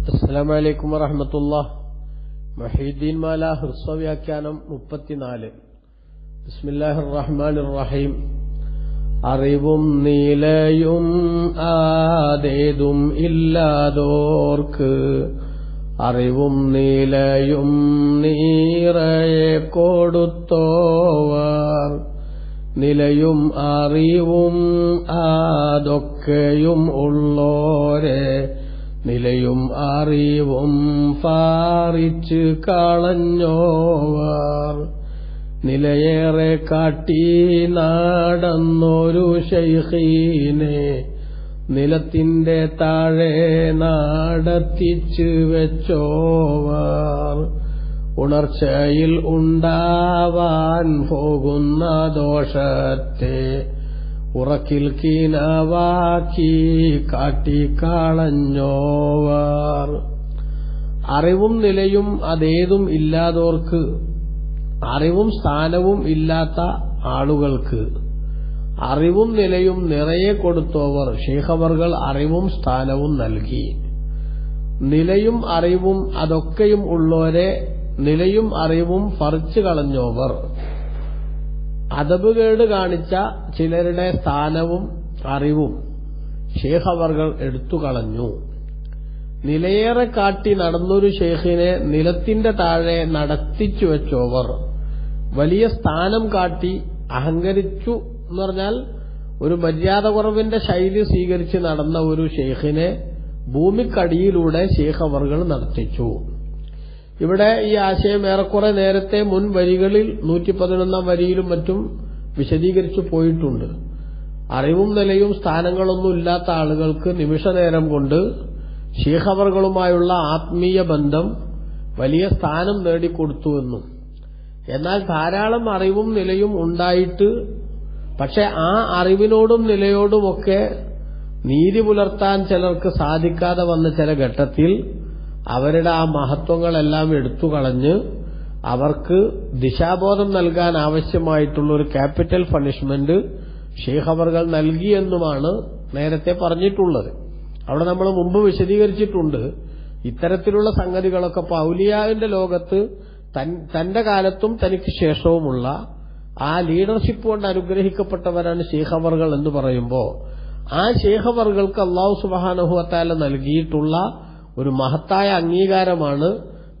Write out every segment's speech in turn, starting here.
അസ്സലാമു അലൈക്കും വറഹമത്തുള്ള മഹീദ്ദീൻ മാല ഹൃസ്വ വ്യാഖ്യാനം മുപ്പത്തിനാല്. ബിസ്മില്ലാഹിർ റഹ്മാനിർ റഹീം അറിവും നീലയും ആതേതും ഇല്ലാതോർക്ക്. അറിവും നീലയും നീറയെ കൊടുത്തോവർ. നിലയും അറിവും ആതൊക്കെയും ഉള്ളോരെ നിലയും അറിവും പാറിച്ച് കളഞ്ഞോവർ. നിലയേറെ കാട്ടി നാടന്നൊരു ശൈഖീനെ. നിലത്തിന്റെ താഴെ നാടത്തിച്ച് വെച്ചോവർ. ഉണർച്ചയിൽ ഉണ്ടാവാൻ പോകുന്ന ദോഷത്തെ ഉറക്കിൽ കീനവാക്കി കാട്ടിക്കളഞ്ഞോവർ. അറിവും നിലയും അതേതും ഇല്ലാതോർക്ക് അറിവും സ്ഥാനവും ഇല്ലാത്ത ആളുകൾക്ക് അറിവും നിലയും നിറയെ കൊടുത്തോവർ ഷേഖവർകൾ അറിവും സ്ഥാനവും നൽകി. നിലയും അറിവും അതൊക്കെയും ഉള്ളവരെ നിലയും അറിവും പറിച്ചു കളഞ്ഞോവർ അതബുകേട് കാണിച്ച ചിലരുടെ സ്ഥാനവും അറിവും ഷേഖവർകൾ എടുത്തു കളഞ്ഞു. നിലയേറെ കാട്ടി നടന്നൊരു ഷേഖിനെ നിലത്തിന്റെ താഴെ നടത്തിച്ചു വെച്ചോവർ വലിയ സ്ഥാനം കാട്ടി അഹങ്കരിച്ചു എന്ന് പറഞ്ഞാൽ ഒരു മര്യാദ കുറവിന്റെ ശൈലി സ്വീകരിച്ച് നടന്ന ഒരു ഷെയ്ഖിനെ ഭൂമിക്കടിയിലൂടെ ഷെയ്ഖ് അവർകൾ നടത്തിച്ചു. ഇവിടെ ഈ ആശയം ഏറെക്കുറെ നേരത്തെ മുൻ വരികളിൽ നൂറ്റി പതിനൊന്നാം വരിയിലും മറ്റും വിശദീകരിച്ചു പോയിട്ടുണ്ട്. അറിവും നിലയും സ്ഥാനങ്ങളൊന്നും ഇല്ലാത്ത ആളുകൾക്ക് നിമിഷനേരം കൊണ്ട് ശീഹവറുകളുമായുള്ള ആത്മീയ ബന്ധം വലിയ സ്ഥാനം നേടിക്കൊടുത്തുവെന്നും എന്നാൽ ധാരാളം അറിവും നിലയും ഉണ്ടായിട്ട് പക്ഷെ ആ അറിവിനോടും നിലയോടുമൊക്കെ നീതി പുലർത്താൻ ചിലർക്ക് സാധിക്കാതെ വന്ന ചില ഘട്ടത്തിൽ അവരുടെ ആ മഹത്വങ്ങളെല്ലാം എടുത്തു കളഞ്ഞ് അവർക്ക് ദിശാബോധം നൽകാൻ ആവശ്യമായിട്ടുള്ള ഒരു ക്യാപിറ്റൽ പണിഷ്മെന്റ് ഷെയ്ഖ് നൽകിയെന്നുമാണ് നേരത്തെ പറഞ്ഞിട്ടുള്ളത്. അവിടെ നമ്മൾ മുമ്പ് വിശദീകരിച്ചിട്ടുണ്ട്. ഇത്തരത്തിലുള്ള സംഗതികളൊക്കെ പൗലിയാവിന്റെ ലോകത്ത് തന്റെ കാലത്തും തനിക്ക് ശേഷവുമുള്ള ആ ലീഡർഷിപ്പ് കൊണ്ട് അനുഗ്രഹിക്കപ്പെട്ടവരാണ് ഷേഖവർകൾ എന്ന് പറയുമ്പോൾ ആ ഷേഖവറുകൾക്ക് അള്ളാഹു സുബാനഹുവത്താല നൽകിയിട്ടുള്ള ഒരു മഹത്തായ അംഗീകാരമാണ്.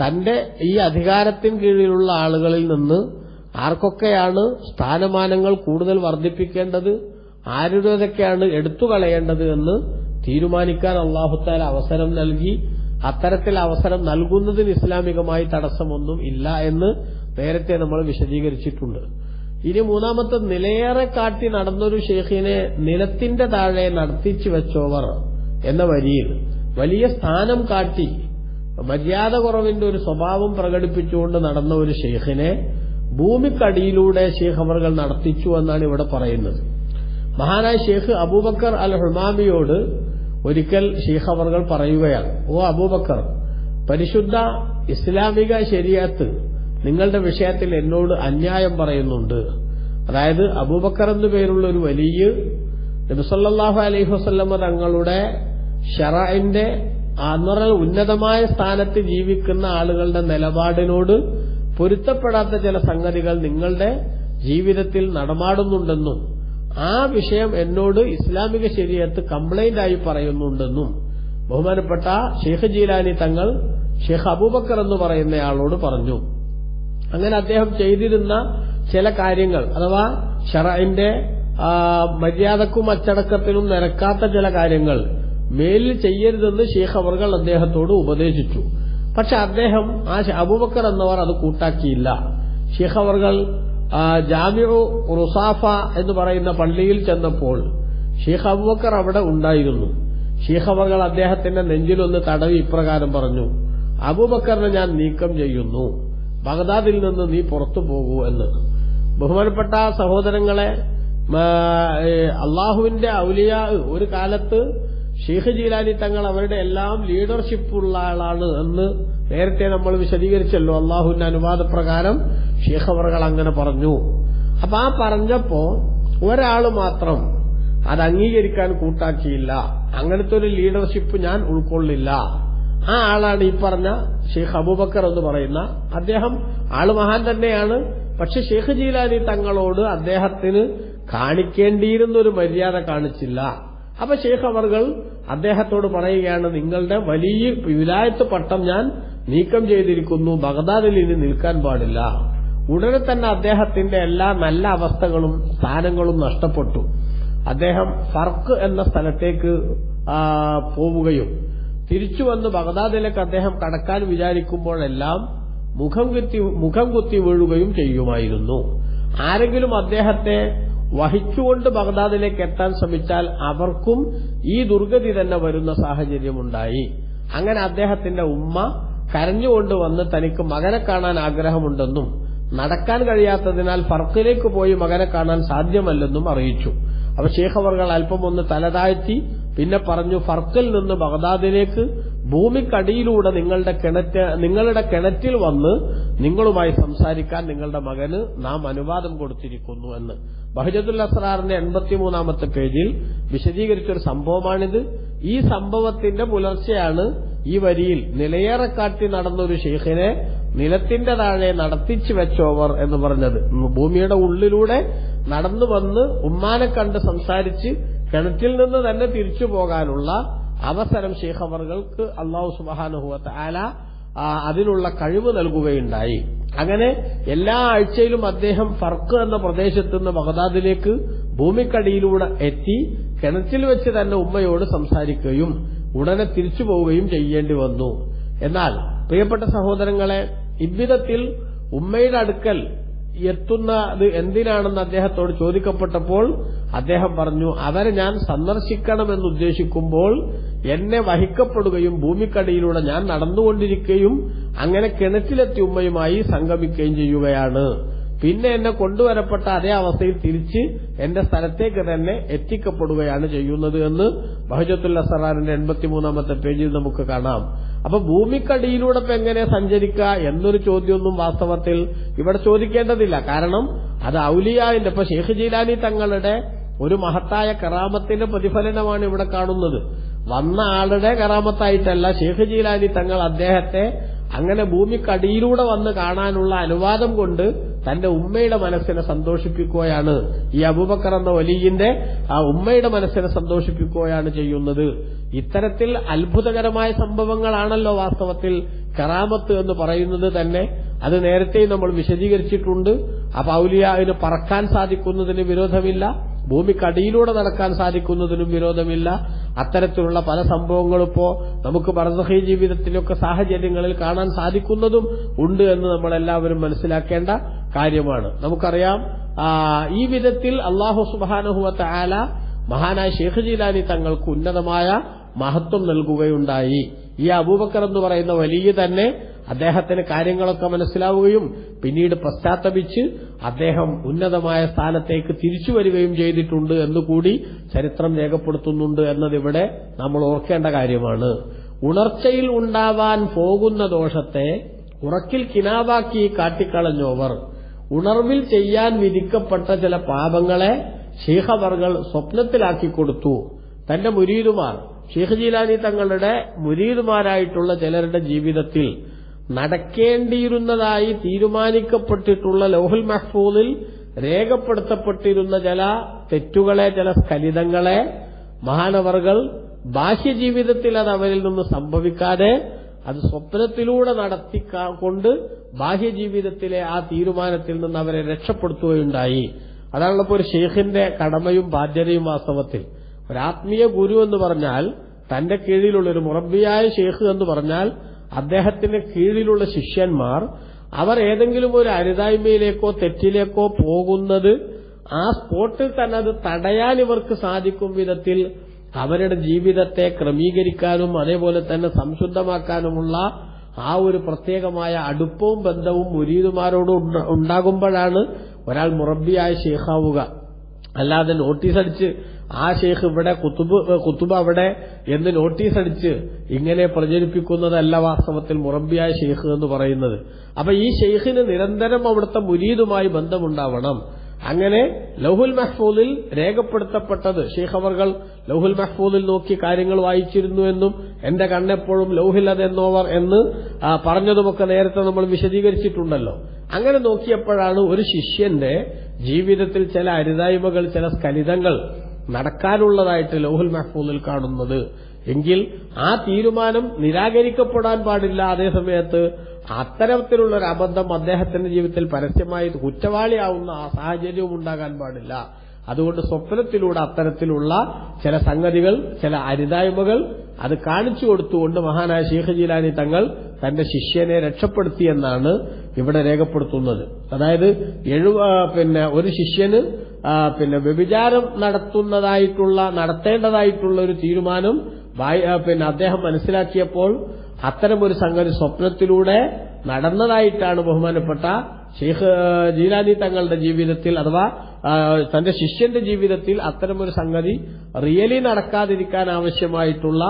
തന്റെ ഈ അധികാരത്തിന് കീഴിലുള്ള ആളുകളിൽ നിന്ന് ആർക്കൊക്കെയാണ് സ്ഥാനമാനങ്ങൾ കൂടുതൽ വർദ്ധിപ്പിക്കേണ്ടത് ആരുടേതൊക്കെയാണ് എടുത്തു കളയേണ്ടത് എന്ന് തീരുമാനിക്കാൻ അള്ളാഹുത്താൽ അവസരം നൽകി. അത്തരത്തിൽ അവസരം നൽകുന്നതിന് ഇസ്ലാമികമായി തടസ്സമൊന്നും ഇല്ല എന്ന് നേരത്തെ നമ്മൾ വിശദീകരിച്ചിട്ടുണ്ട്. ഇനി മൂന്നാമത്തെ നിലയേറെ കാട്ടി നടന്നൊരു ഷെയ്ഖിനെ നിലത്തിന്റെ താഴെ നടത്തിച്ചു വെച്ചോവർ എന്ന വരിയിൽ വലിയ സ്ഥാനം കാട്ടി മര്യാദ കുറവിന്റെ ഒരു സ്വഭാവം പ്രകടിപ്പിച്ചുകൊണ്ട് നടന്ന ഒരു ഷെയ്ഖിനെ ഭൂമിക്കടിയിലൂടെ ഷെയ്ഖ് അവർകൾ നടത്തിച്ചു എന്നാണ് ഇവിടെ പറയുന്നത്. മഹാനായ ഷെയ്ഖ് അബൂബക്കർ അൽ ഹുമാമിയോട് ഒരിക്കൽ ഷെയ്ഖ് അവർകൾ പറയുകയാണ് ഓ അബൂബക്കർ പരിശുദ്ധ ഇസ്ലാമിക ശരിയത്ത് നിങ്ങളുടെ വിഷയത്തിൽ എന്നോട് അന്യായം പറയുന്നുണ്ട്. അതായത് അബൂബക്കർ എന്നു പേരുള്ള ഒരു വലിയ നബിസല്ലാഹു അലൈഹി വസ്ല്ലമ തങ്ങളുടെ ഷറൈന്റെ അന്നറൽ ഉന്നതമായ സ്ഥാനത്ത് ജീവിക്കുന്ന ആളുകളുടെ നിലപാടിനോട് പൊരുത്തപ്പെടാത്ത ചില സംഗതികൾ നിങ്ങളുടെ ജീവിതത്തിൽ നടമാടുന്നുണ്ടെന്നും ആ വിഷയം എന്നോട് ഇസ്ലാമിക ശരീരത്ത് കംപ്ലൈന്റ് ആയി പറയുന്നുണ്ടെന്നും ബഹുമാനപ്പെട്ട ഷെയ്ഖ് ജീലാനി തങ്ങൾ ഷെയ്ഖ് അബൂബക്കർ എന്ന് പറയുന്നയാളോട് പറഞ്ഞു. അങ്ങനെ അദ്ദേഹം ചെയ്തിരുന്ന ചില കാര്യങ്ങൾ അഥവാ ഷറൈന്റെ മര്യാദക്കും അച്ചടക്കത്തിനും നിരക്കാത്ത ചില കാര്യങ്ങൾ മേലിൽ ചെയ്യരുതെന്ന് ഷെയ്ഖ് അവർകൾ അദ്ദേഹത്തോട് ഉപദേശിച്ചു. പക്ഷെ അദ്ദേഹം ആ അബൂബക്കർ എന്നവർ അത് കൂട്ടാക്കിയില്ല. ഷെയ്ഖ് അവർകൾ ജാമിഉ റുസാഫ എന്ന് പറയുന്ന പള്ളിയിൽ ചെന്നപ്പോൾ ഷെയ്ഖ് അബൂബക്കർ അവിടെ ഉണ്ടായിരുന്നു. ഷെയ്ഖ് അവർകൾ അദ്ദേഹത്തിന്റെ നെഞ്ചിലൊന്ന് തടവി ഇപ്രകാരം പറഞ്ഞു അബൂബക്കറിനെ ഞാൻ നീക്കം ചെയ്യുന്നു. ബഗ്ദാദിൽ നിന്ന് നീ പുറത്തു പോകൂ എന്ന്. ബഹുമാനപ്പെട്ട സഹോദരങ്ങളെ അള്ളാഹുവിന്റെ ഔലിയ ഒരു കാലത്ത് ഷെയ്ഖ് ജീലാനി തങ്ങൾ അവരുടെ എല്ലാം ലീഡർഷിപ്പ് ഉള്ള ആളാണ് എന്ന് നേരത്തെ നമ്മൾ വിശദീകരിച്ചല്ലോ അള്ളാഹുവിന്റെ അനുവാദപ്രകാരം ഷെയ്ഖ് അവർകൾ അങ്ങനെ പറഞ്ഞു. അപ്പൊ ആ പറഞ്ഞപ്പോ ഒരാൾ മാത്രം അത് അംഗീകരിക്കാൻ കൂട്ടാക്കിയില്ല. അങ്ങനത്തെ ഒരു ലീഡർഷിപ്പ് ഞാൻ ഉൾക്കൊള്ളില്ല. ആ ആളാണ് ഈ പറഞ്ഞ ഷെയ്ഖ് അബൂബക്കർ എന്ന് പറയുന്ന അദ്ദേഹം ആൾ മഹാൻ തന്നെയാണ്. പക്ഷെ ഷെയ്ഖ് ജീലാനി തങ്ങളോട് അദ്ദേഹത്തിന് കാണിക്കേണ്ടിയിരുന്ന ഒരു മര്യാദ കാണിച്ചില്ല. അപ്പൊ ഷെയ്ഖ് അവർകൾ അദ്ദേഹത്തോട് പറയുകയാണ് നിങ്ങളുടെ വലിയ വിലായത്ത് പട്ടം ഞാൻ നീക്കം ചെയ്തിരിക്കുന്നു. ബഗ്ദാദിൽ ഇനി നിൽക്കാൻ പാടില്ല. ഉടനെ തന്നെ അദ്ദേഹത്തിന്റെ എല്ലാ നല്ല അവസ്ഥകളും സ്ഥാനങ്ങളും നഷ്ടപ്പെട്ടു. അദ്ദേഹം ഫർക്ക് എന്ന സ്ഥലത്തേക്ക് പോവുകയും തിരിച്ചു വന്ന് ബഗ്ദാദിലേക്ക് അദ്ദേഹം കടക്കാൻ വിചാരിക്കുമ്പോഴെല്ലാം മുഖം കുത്തി മുഖം കുത്തി വീഴുകയും ചെയ്യുമായിരുന്നു. ആരെങ്കിലും അദ്ദേഹത്തെ വഹിച്ചുകൊണ്ട് ബഗ്ദാദിലേക്ക് എത്താൻ ശ്രമിച്ചാൽ അവർക്കും ഈ ദുർഗതി തന്നെ വരുന്ന സാഹചര്യമുണ്ടായി. അങ്ങനെ അദ്ദേഹത്തിന്റെ ഉമ്മ കരഞ്ഞുകൊണ്ട് വന്ന് തനിക്ക് മകനെ കാണാൻ ആഗ്രഹമുണ്ടെന്നും നടക്കാൻ കഴിയാത്തതിനാൽ ഫർക്കിലേക്ക് പോയി മകനെ കാണാൻ സാധ്യമല്ലെന്നും അറിയിച്ചു. അപ്പൊ ഷേഖ് അവർകൾ അല്പം ഒന്ന് തലതാഴ്ത്തി പിന്നെ പറഞ്ഞു ഫർക്കിൽ നിന്ന് ബഗ്ദാദിലേക്ക് ഭൂമിക്കടിയിലൂടെ നിങ്ങളുടെ കിണറ്റ് നിങ്ങളുടെ കിണറ്റിൽ വന്ന് നിങ്ങളുമായി സംസാരിക്കാൻ നിങ്ങളുടെ മകന് നാം അനുവാദം കൊടുത്തിരിക്കുന്നു എന്ന്. ബഹജത്തുൽ അസ്രാറിന്റെ എൺപത്തിമൂന്നാമത്തെ പേജിൽ വിശദീകരിച്ചൊരു സംഭവമാണിത്. ഈ സംഭവത്തിന്റെ പുലർച്ചെയാണ് ഈ വരിയിൽ നിലയേറെക്കാട്ടി നടന്നൊരു ഷെയ്ഖിനെ നിലത്തിന്റെ താഴെ നടത്തിച്ചു വെച്ചോവർ എന്ന് പറഞ്ഞത്. ഭൂമിയുടെ ഉള്ളിലൂടെ നടന്നു വന്ന് ഉമ്മാനെ കണ്ട് സംസാരിച്ച് കിണറ്റിൽ നിന്ന് തന്നെ തിരിച്ചു പോകാനുള്ള അവസരം ഷെയ്ഖ് അവർക്ക് അള്ളാഹു സുബാനുഹുവത്ത് ആല അതിനുള്ള കഴിവ് നൽകുകയുണ്ടായി. അങ്ങനെ എല്ലാ ആഴ്ചയിലും അദ്ദേഹം ഫർക്ക് എന്ന പ്രദേശത്ത് നിന്ന് ബഗ്ദാദിലേക്ക് ഭൂമിക്കടിയിലൂടെ എത്തി കിണറ്റിൽ വെച്ച് തന്നെ ഉമ്മയോട് സംസാരിക്കുകയും ഉടനെ തിരിച്ചു പോവുകയും ചെയ്യേണ്ടി വന്നു. എന്നാൽ പ്രിയപ്പെട്ട സഹോദരങ്ങളെ ഇവിധത്തിൽ ഉമ്മയുടെ അടുക്കൽ എത്തുന്നത് എന്തിനാണെന്ന് അദ്ദേഹത്തോട് ചോദിക്കപ്പെട്ടപ്പോൾ അദ്ദേഹം പറഞ്ഞു അവരെ ഞാൻ സന്ദർശിക്കണമെന്ന് ഉദ്ദേശിക്കുമ്പോൾ എന്നെ വഹിക്കപ്പെടുകയും ഭൂമിക്കടിയിലൂടെ ഞാൻ നടന്നുകൊണ്ടിരിക്കുകയും അങ്ങനെ കിണറ്റിലെത്തി ഉമ്മയുമായി സംഗമിക്കുകയും ചെയ്യുകയാണ്. പിന്നെ എന്നെ കൊണ്ടുവരപ്പെട്ട അതേ അവസ്ഥയിൽ തിരിച്ച് എന്റെ സ്ഥലത്തേക്ക് തന്നെ എത്തിക്കപ്പെടുകയാണ് ചെയ്യുന്നത് എന്ന് ബഹുജത്തുല്ല സറാറിന്റെ എൺപത്തിമൂന്നാമത്തെ പേജിൽ നമുക്ക് കാണാം. അപ്പൊ ഭൂമിക്കടിയിലൂടെ ഇപ്പൊ എങ്ങനെ സഞ്ചരിക്കുക എന്നൊരു ചോദ്യമൊന്നും വാസ്തവത്തിൽ ഇവിടെ ചോദിക്കേണ്ടതില്ല. കാരണം അത് ഔലിയാവിന്റെ ഇപ്പൊ ഷെയ്ഖ് ജീലാനി തങ്ങളുടെ ഒരു മഹത്തായ കറാമത്തിന്റെ പ്രതിഫലനമാണ് ഇവിടെ കാണുന്നത്. വന്ന ആളുടെ കറാമത്തായിട്ടല്ല ഷെയ്ഖ് ജീലാനി തങ്ങൾ അദ്ദേഹത്തെ അങ്ങനെ ഭൂമിക്കടിയിലൂടെ വന്ന് കാണാനുള്ള അനുവാദം കൊണ്ട് തന്റെ ഉമ്മയുടെ മനസ്സിനെ സന്തോഷിപ്പിക്കുകയാണ്. ഈ അബൂബക്കർ എന്ന വലിയന്റെ ആ ഉമ്മയുടെ മനസ്സിനെ സന്തോഷിപ്പിക്കുകയാണ് ചെയ്യുന്നത്. ഇത്തരത്തിൽ അത്ഭുതകരമായ സംഭവങ്ങളാണല്ലോ വാസ്തവത്തിൽ കറാമത്ത് എന്ന് പറയുന്നത് തന്നെ. അത് നേരത്തെ നമ്മൾ വിശദീകരിച്ചിട്ടുണ്ട്. അപ്പൊ ഔലിയാവിന് പറക്കാൻ സാധിക്കുന്നതിന് വിരോധമില്ല. ഭൂമിക്കടിയിലൂടെ നടക്കാൻ സാധിക്കുന്നതിനും വിരോധമില്ല. അത്തരത്തിലുള്ള പല സംഭവങ്ങളും ഇപ്പോ നമുക്ക് ബർദഹി ജീവിതത്തിലൊക്കെ സാഹചര്യങ്ങളിൽ കാണാൻ സാധിക്കുന്നതും ഉണ്ട് എന്ന് നമ്മൾ എല്ലാവരും മനസ്സിലാക്കേണ്ട കാര്യമാണ്. നമുക്കറിയാം ഈ വിധത്തിൽ അള്ളാഹു സുബാനുഹുവത്ത ആല മഹാനായ ഷേഖ് ജീലാനി തങ്ങൾക്ക് ഉന്നതമായ മഹത്വം നൽകുകയുണ്ടായി. ഈ അബൂബക്കർ എന്ന് പറയുന്ന വലിയ തന്നെ അദ്ദേഹത്തിന് കാര്യങ്ങളൊക്കെ മനസ്സിലാവുകയും പിന്നീട് പശ്ചാത്തപിച്ച് അദ്ദേഹം ഉന്നതമായ സ്ഥാനത്തേക്ക് തിരിച്ചു വരികയും ചെയ്തിട്ടുണ്ട് എന്നുകൂടി ചരിത്രം രേഖപ്പെടുത്തുന്നുണ്ട് എന്നതിവിടെ നമ്മൾ ഓർക്കേണ്ട കാര്യമാണ്. ഉണർച്ചയിൽ ഉണ്ടാവാൻ പോകുന്ന ദോഷത്തെ ഉറക്കിൽ കിനാവാക്കി കാട്ടിക്കളഞ്ഞവർ ഉണർവിൽ ചെയ്യാൻ വിധിക്കപ്പെട്ട ചില പാപങ്ങളെ ശീഹവർഗൾ സ്വപ്നത്തിലാക്കി കൊടുത്തു. തന്റെ മുരീദുമാർ ഷീഖ് ജീലാനി തങ്ങളുടെ മുരീദുമാരായിട്ടുള്ള ചിലരുടെ ജീവിതത്തിൽ നടക്കേണ്ടിയിരുന്നതായി തീരുമാനിക്കപ്പെട്ടിട്ടുള്ള ലോഹുൽ മഹ്ഫൂദിൽ രേഖപ്പെടുത്തപ്പെട്ടിരുന്ന ചില തെറ്റുകളെ ചില സ്ഖലിതങ്ങളെ മഹാനവർകൾ ബാഹ്യജീവിതത്തിൽ അത് അവരിൽ നിന്ന് സംഭവിക്കാതെ അത് സ്വപ്നത്തിലൂടെ നടത്തിക്കൊണ്ട് ബാഹ്യജീവിതത്തിലെ ആ തീരുമാനത്തിൽ നിന്ന് അവരെ രക്ഷപ്പെടുത്തുകയുണ്ടായി. അതാണല്ലോ ഒരു ഷെയ്ഖിന്റെ കടമയും ബാധ്യതയും വാസ്തവത്തിൽ. ഒരാത്മീയ ഗുരു എന്ന് പറഞ്ഞാൽ തന്റെ കീഴിലുള്ള ഒരു മുറബിയായ ഷെയ്ഖ് എന്ന് പറഞ്ഞാൽ അദ്ദേഹത്തിന്റെ കീഴിലുള്ള ശിഷ്യന്മാർ അവർ ഏതെങ്കിലും ഒരു അരുതായ്മയിലേക്കോ തെറ്റിലേക്കോ പോകുന്നത് ആ സ്പോട്ടിൽ തന്നെ അത് തടയാൻ ഇവർക്ക് സാധിക്കും വിധത്തിൽ അവരുടെ ജീവിതത്തെ ക്രമീകരിക്കാനും അതേപോലെ തന്നെ സംശുദ്ധമാക്കാനുമുള്ള ആ ഒരു പ്രത്യേകമായ അടുപ്പവും ബന്ധവും മുരീതുമാരോട് ഉണ്ട- ഉണ്ടാകുമ്പോഴാണ് ഒരാൾ മുറബിയായ ഷെയ്ഖാവുക അല്ലാതെ നോട്ടീസ് അടിച്ച് ആ ഷെയ്ഖ് ഇവിടെ കുത്തുബ് കുത്തുബ് അവിടെ എന്ന് നോട്ടീസ് അടിച്ച് ഇങ്ങനെ പ്രചരിപ്പിക്കുന്നതല്ല വാസ്തവത്തിൽ മുറബിയായ ഷെയ്ഖ് എന്ന് പറയുന്നത്. അപ്പൊ ഈ ഷെയ്ഖിന് നിരന്തരം അവിടുത്തെ മുരീദുമായി ബന്ധമുണ്ടാവണം. അങ്ങനെ ലൗഹുൽ മഹ്ഫൂദിൽ രേഖപ്പെടുത്തപ്പെട്ടത് ഷെയ്ഖ് അവർകൾ ലൗഹുൽ മഹ്ഫൂദിൽ നോക്കി കാര്യങ്ങൾ വായിച്ചിരുന്നു എന്നും എന്റെ കണ്ണെപ്പോഴും ലൗഹിൽ അതെന്നോവർ എന്ന് പറഞ്ഞതുമൊക്കെ നേരത്തെ നമ്മൾ വിശദീകരിച്ചിട്ടുണ്ടല്ലോ. അങ്ങനെ നോക്കിയപ്പോഴാണ് ഒരു ശിഷ്യന്റെ ജീവിതത്തിൽ ചില അരുതായ്മകൾ ചില സ്ഖലിതങ്ങൾ നടക്കാനുള്ളതായിട്ട് ലോഹുൽ മഹ്ഫൂദിൽ കാണുന്നത്. എങ്കിൽ ആ തീരുമാനം നിരാകരിക്കപ്പെടാൻ പാടില്ല. അതേസമയത്ത് അത്തരത്തിലുള്ള ഒരു അബദ്ധം അദ്ദേഹത്തിന്റെ ജീവിതത്തിൽ പരസ്യമായി കുറ്റവാളിയാവുന്ന ആ സാഹചര്യവും ഉണ്ടാകാൻ പാടില്ല. അതുകൊണ്ട് സ്വപ്നത്തിലൂടെ അത്തരത്തിലുള്ള ചില സംഗതികൾ ചില അരുതായ്മകൾ അത് കാണിച്ചു കൊടുത്തുകൊണ്ട് മഹാനായ ഷെയ്ഖ് ജീലാനി തങ്ങൾ തന്റെ ശിഷ്യനെ രക്ഷപ്പെടുത്തിയെന്നാണ് ഇവിടെ രേഖപ്പെടുത്തുന്നത്. അതായത് എഴുപ പിന്നെ ഒരു ശിഷ്യന് പിന്നെ വ്യഭിചാരം നടത്തുന്നതായിട്ടുള്ള നടത്തേണ്ടതായിട്ടുള്ള ഒരു തീരുമാനം പിന്നെ അദ്ദേഹം മനസ്സിലാക്കിയപ്പോൾ അത്തരമൊരു സംഗതി സ്വപ്നത്തിലൂടെ നടന്നതായിട്ടാണ് ബഹുമാനപ്പെട്ട ഷെയ്ഖ് ജീലാനി തങ്ങളുടെ ജീവിതത്തിൽ അഥവാ തന്റെ ശിഷ്യന്റെ ജീവിതത്തിൽ അത്തരമൊരു സംഗതി റിയലി നടക്കാതിരിക്കാൻ ആവശ്യമായിട്ടുള്ള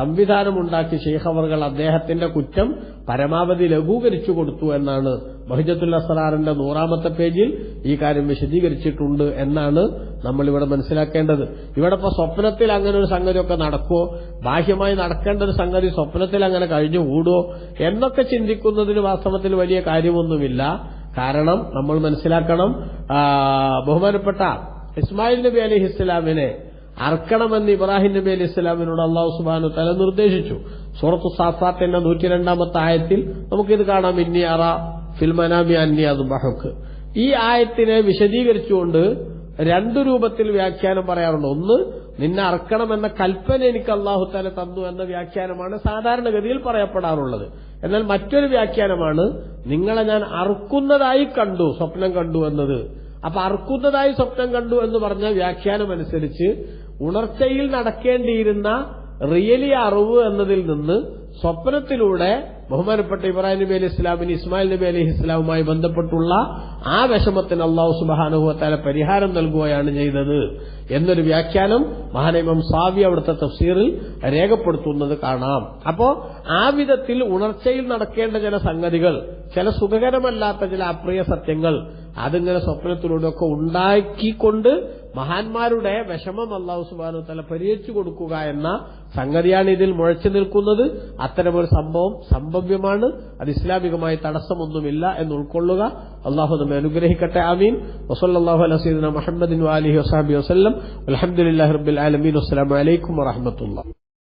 സംവിധാനമുണ്ടാക്കി അവർകൾ അദ്ദേഹത്തിന്റെ കുറ്റം പരമാവധി ലഘൂകരിച്ചു കൊടുത്തു എന്നാണ് ബഹിജത്തുൽ അസറാറിന്റെ നൂറാമത്തെ പേജിൽ ഈ കാര്യം വിശദീകരിച്ചിട്ടുണ്ട് എന്നാണ് നമ്മൾ ഇവിടെ മനസ്സിലാക്കേണ്ടത്. ഇവിടെ ഇപ്പൊ സ്വപ്നത്തിൽ അങ്ങനെ ഒരു സംഗതിയൊക്കെ നടക്കുമോ ബാഹ്യമായി നടക്കേണ്ട ഒരു സംഗതി സ്വപ്നത്തിൽ അങ്ങനെ കഴിഞ്ഞു കൂടുമോ എന്നൊക്കെ ചിന്തിക്കുന്നതിന് വാസ്തവത്തിൽ വലിയ കാര്യമൊന്നുമില്ല. കാരണം നമ്മൾ മനസ്സിലാക്കണം ബഹുമാനപ്പെട്ട ഇസ്മായിൽ നബി അലി ഇസ്ലാമിനെ അർക്കണമെന്ന് ഇബ്രാഹിം നബി അലി ഇസ്ലാമിനോട് അള്ളാഹു സുബാനു തല നിർദ്ദേശിച്ചു. സൂറത്തു സാഫാത്തിന്റെ നൂറ്റി രണ്ടാമത്തെ ആയത്തിൽ നമുക്കിത് കാണാം. ഇന്നി അറ ഫിൽമനാമി അന്നി അത് ബഹക്ക്. ഈ ആയത്തിനെ വിശദീകരിച്ചുകൊണ്ട് രണ്ടു രൂപത്തിൽ വ്യാഖ്യാനം പറയാറുണ്ട്. ഒന്ന് നിന്നെ അറക്കണമെന്ന കൽപ്പന എനിക്ക് അള്ളാഹു തല തന്നു എന്ന വ്യാഖ്യാനമാണ് സാധാരണഗതിയിൽ പറയപ്പെടാറുള്ളത്. എന്നാൽ മറ്റൊരു വ്യാഖ്യാനമാണ് നിങ്ങളെ ഞാൻ അറുക്കുന്നതായി കണ്ടു സ്വപ്നം കണ്ടു എന്നത്. അപ്പൊ അറുക്കുന്നതായി സ്വപ്നം കണ്ടു എന്ന് പറഞ്ഞ വ്യാഖ്യാനം അനുസരിച്ച് ഉണർച്ചയിൽ നടക്കേണ്ടിയിരുന്ന റിയലി അറിവ് എന്നതിൽ നിന്ന് സ്വപ്നത്തിലൂടെ ബഹുമാനപ്പെട്ട ഇബ്രാഹിം നബി അലി ഇസ്ലാമിന് ഇസ്മായിൽ നബി അലി ഇസ്ലാമുമായി ബന്ധപ്പെട്ടുള്ള ആ വിഷമത്തിന് അള്ളാഹു സുബാനുഭവത്താല പരിഹാരം നൽകുകയാണ് ചെയ്തത് എന്നൊരു വ്യാഖ്യാനം മഹാനൈമം സാവി അവിടുത്തെ തഫ്സീറിൽ രേഖപ്പെടുത്തുന്നത് കാണാം. അപ്പോ ആ വിധത്തിൽ ഉണർച്ചയിൽ നടക്കേണ്ട ചില സംഗതികൾ ചില സുഖകരമല്ലാത്ത ചില അപ്രിയ സത്യങ്ങൾ അതിങ്ങനെ സ്വപ്നത്തിലൂടെയൊക്കെ ഉണ്ടാക്കിക്കൊണ്ട് മഹാന്മാരുടെ വിഷമം അള്ളാഹു സുബാനു തല പരിഹരിച്ചു കൊടുക്കുക എന്ന സംഗതിയാണ് ഇതിൽ മുഴച്ചു നിൽക്കുന്നത്. അത്തരമൊരു സംഭവം സംഭവ്യമാണ്. അത് ഇസ്ലാമികമായി തടസ്സമൊന്നുമില്ല എന്ന് ഉൾക്കൊള്ളുക. അള്ളാഹു നമ്മെ അനുഗ്രഹിക്കട്ടെ. ആമീൻ. വസല്ലാഹു അലസീദ് മുഹമ്മദിൻ വാലിഹി വസാബി വസ്ലം അലഹമുല്ലാ റബ്ബിൽ ആലമീൻ. വസ്സലാമലൈക്കും വറഹമത്തുള്ള